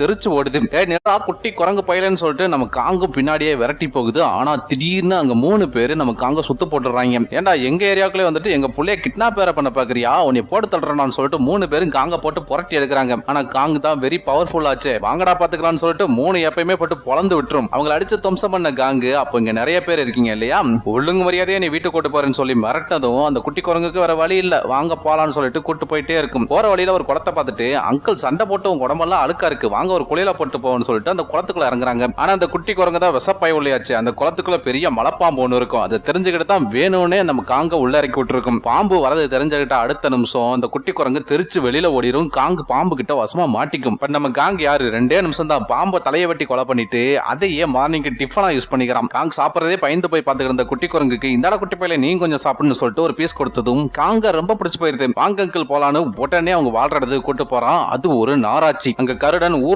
தெரிச்சு ஓடுது. ஏ நிலா குட்டி குரங்கு பையலன்னு சொல்லிட்டு நம்ம காங்கும் பின்னாடியே விரட்டி போகுது. ஆனா திடீர்னு அங்க மூணு பேரு நம்ம காங்க சுத்து போட்டுறாங்க ஏன்டா எங்க ஏரியாக்குள்ளே வந்துட்டு எங்க புள்ளைய கிட்னாப் வேற பண்ண பாக்குறியா? உன்னை போட்டு தள்ளுறான்னு சொல்லிட்டு மூணு பேரும் காங்க போட்டு புரட்டி எடுக்கிறாங்க. ஆனா காங்கு தான் வெரி பவர்ஃபுல் ஆச்சு. வாங்கடா பாத்துக்கலாம்னு சொல்லிட்டு மூணு எப்பயுமே போட்டு பொழந்து விட்டுரும். அவங்களை அடிச்சு துவம்சம் பண்ண காங்கு அப்போ இங்க நிறைய பேர் இருக்கீங்க இல்லையா? ஒழுங்கு மரியாதையை நீ வீட்டுக்கு கூட்டு போறேன்னு சொல்லி மிரட்டதும் அந்த குட்டி குரங்குக்கு வேற வழி இல்ல. வாங்க போலான்னு சொல்லிட்டு கூட்டு போயிட்டே இருக்கும். போற வழியில ஒரு குடத்தை பார்த்துட்டு அங்கிள் சண்டை போட்டு உங்க உடம்பெல்லாம் அழுக்கா இருக்கு. வாங்க ஒரு குளியல போட்டு போவோம்னு சொல்லிட்டு அந்த குளத்துக்குள்ள இறங்குறாங்க. ஆனா அந்த குட்டி குரங்கு தான் விசப்பாய் உள்ளியாச்சு அந்த குளத்துக்குள்ள பெரிய மலைப்பாம்பு ஒன்று இருக்கும். அதை தெரிஞ்சுக்கிட்டு தான் வேணும்னே நம்ம காங்க உள்ள இறக்கி விட்டுருக்கும். பாம்பு வரது தெரிஞ்சுக்கிட்ட அடுத்த நிமிஷம் அந்த குட்டி குரங்கு தெரிச்சு வெளியில ஓடிரும். காங்கு பாம்பு கிட்ட வசமா மாட்டிக்கும். இப்ப நம்ம காங்கு யாரு? ரெண்டே நிமிஷம் தான் பாம்பை தலையை வெட்டி கொலை பண்ணிட்டு அதையே மார்னிங் டிஃபனா யூஸ் பண்ணிக்கிறான். காங்கு சாப்பிட்றதே பயந்து போய் பார்த்துக்கிற அந்த குட்டி குரங்குக்கு இந்தாட குட்டி பையில நீ கொஞ்சம் சாப்பிடுன்னு சொல்லிட்டு ஒரு பீஸ் கொடுத்ததும் காங்க ரொம்ப பிடிச்சு போயிருது. வாங்க அங்கிள் போலான்னு உடனே அவங்க வாழ்ற இடத்துக்கு கூட்டு போறான். அது ஒரு நாராட்சி அங்க கருடன் ஊர்